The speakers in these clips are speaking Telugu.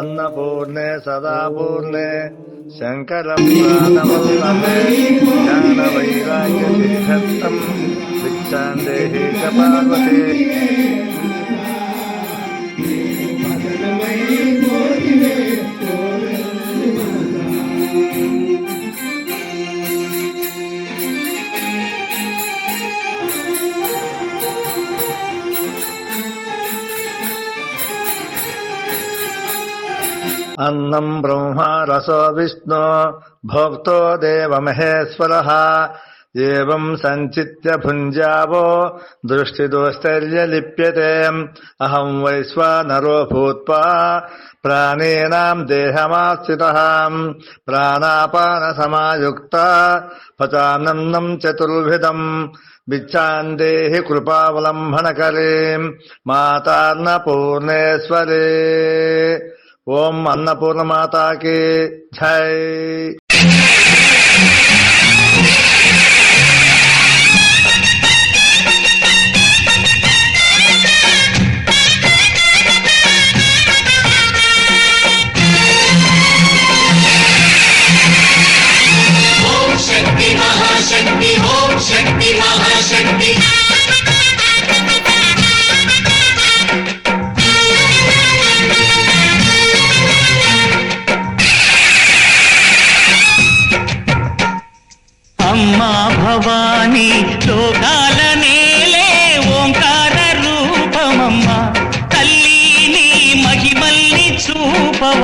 अन्नपूर्णे सदा पूर्णे शङ्करप्राणवल्लभे ज्ञानवैराग्यतीर्थम् भिक्षान् देहि च पार्वते అన్నం బ్రహ్మ రసో విష్ణు భోక్తో దేవమహేశ్వర. ఏం సంచిత్య భుంజావో దృష్టిదోస్తర్యలిప్యతే. అహం వైశ్వానరో భూత్వా ప్రాణీనాం దేహమాశ్రిత. ప్రాణాపానసమాయుక్త పచాన్నం చతుర్విధం. బిచ్ఛాందేహి కృపావలంబనకరే. మాతాన్న పూర్ణేశ్వరే. ఓం అన్నపూర్ణమాతాకి జై.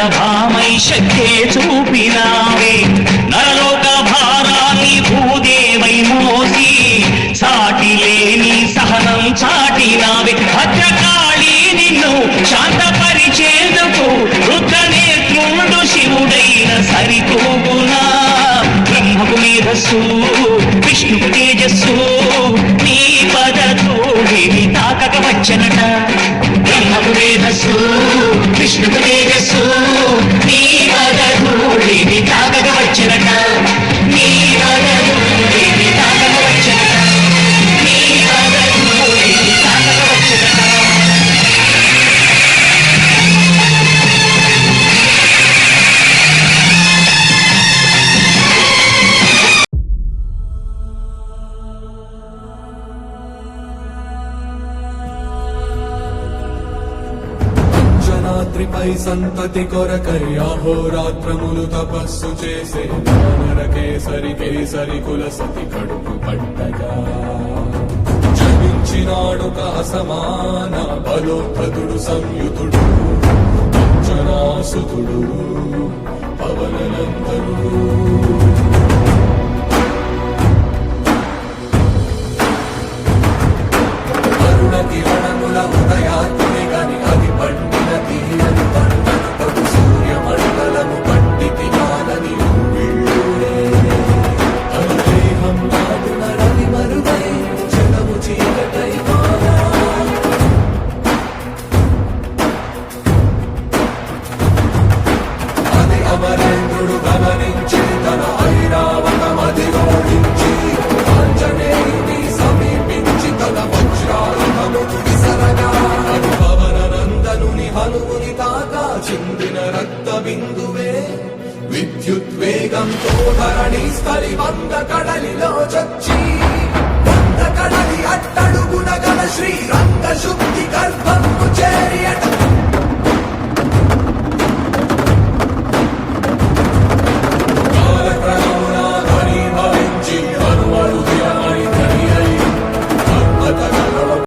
భామై శక్తే చూపినావే. నరలోక భారాన్ని భూదేవై మోసి సాటి లేని సహనం చాటినావే. భద్రకాళి నిన్ను శాంతపరిచేందుకు రుద్ర శివుడైన సరిపోగునా. బ్రహ్మకు మేధస్సు విష్ణుకు తేజస్సు నీ పదతో తాకక వచ్చనట. బ్రహ్మకు మేధస్సు విష్ణుకు రాత్రిపై సంతతి కొరకై అహోరాత్రములు తపస్సు చేసే కేసరి కేసరి కుల సతి కడుపు పట్టగా జపించినాడుక అసమాన బలోపతుడు సంయుతుడు పంచనాసుతుడు పవననందనుడు. ధరణి స్థలి వంద కడలిలో చచ్చి